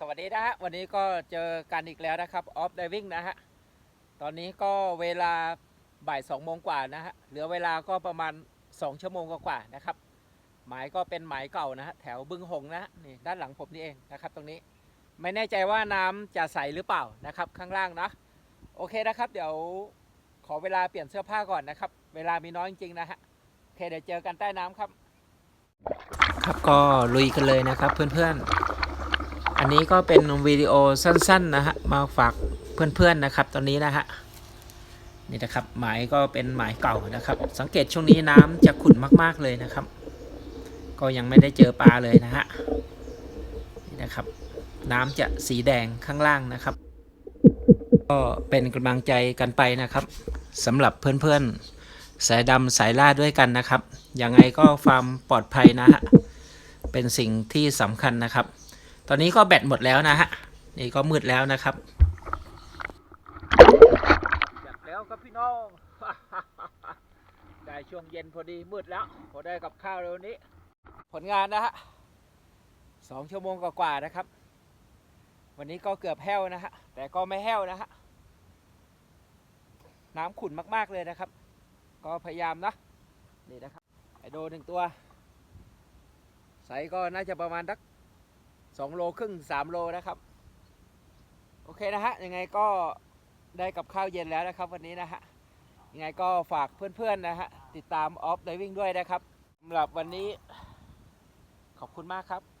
สวัสดีนะฮะวันนี้ก็เจอกันอีกแล้วนะครับออฟไดวิ่งนะฮะตอนนี้ก็เวลาบ่ายสองโมงกว่านะฮะเหลือเวลาก็ประมาณ 2 ชั่วโมงกว่าๆนะครับ หมายก็เป็นหมายเก่านะฮะแถวบึงหงนะฮะนี่ด้านหลังผมนี่เองนะครับ ตรงนี้ไม่แน่ใจว่าน้ำจะใสหรือเปล่านะครับ ข้างล่างนะโอเคนะครับ เดี๋ยวขอเวลาเปลี่ยนเสื้อผ้าก่อนนะครับ เวลามีน้อยจริงๆนะฮะโอเคเดี๋ยวเจอกันใต้น้ำครับ ครับก็ลุยกันเลยนะครับเพื่อนๆ อันนี้ก็เป็นวิดีโอสั้นๆนะฮะมาฝากเพื่อนๆนะครับ ตอนนี้นะฮะนี่นะครับหมายก็เป็นหมายเก่านะครับ สังเกตช่วงนี้น้ำจะขุ่นมากๆเลยนะครับ ก็ยังไม่ได้เจอปลาเลยนะฮะนี่นะครับ น้ำจะสีแดงข้างล่างนะครับ ก็เป็นกำลังใจกันไปนะครับสำหรับเพื่อนๆ สายดำสายล่าด้วยกันนะครับยังไงก็ความปลอดภัยนะฮะเป็นสิ่งที่สำคัญนะครับ ตอนนี้ก็แบตหมดแล้วนะฮะ นี่ก็มืดแล้วนะครับจัดแล้วครับพี่น้อง ได้ช่วงเย็นพอดีมืดแล้ว พอได้กับข้าวเร็วนี้ ผลงานนะฮะสองชั่วโมงกว่าๆนะครับ วันนี้ก็เกือบแห้วนะฮะ แต่ก็ไม่แห้วนะฮะ น้ำขุ่นมากๆเลยนะครับ ก็พยายามนะ นี่นะครับ ไอโดหนึ่งตัว ไซส์ก็น่าจะประมาณสัก สองโลครึ่งสามโลนะครับ โอเคนะฮะ ยังไงก็ได้กับข้าวเย็นแล้วนะครับ วันนี้นะฮะ ยังไงก็ฝากเพื่อนๆนะฮะ ติดตามออฟไดวิ่งด้วยนะครับสำหรับวันนี้ขอบคุณมากครับ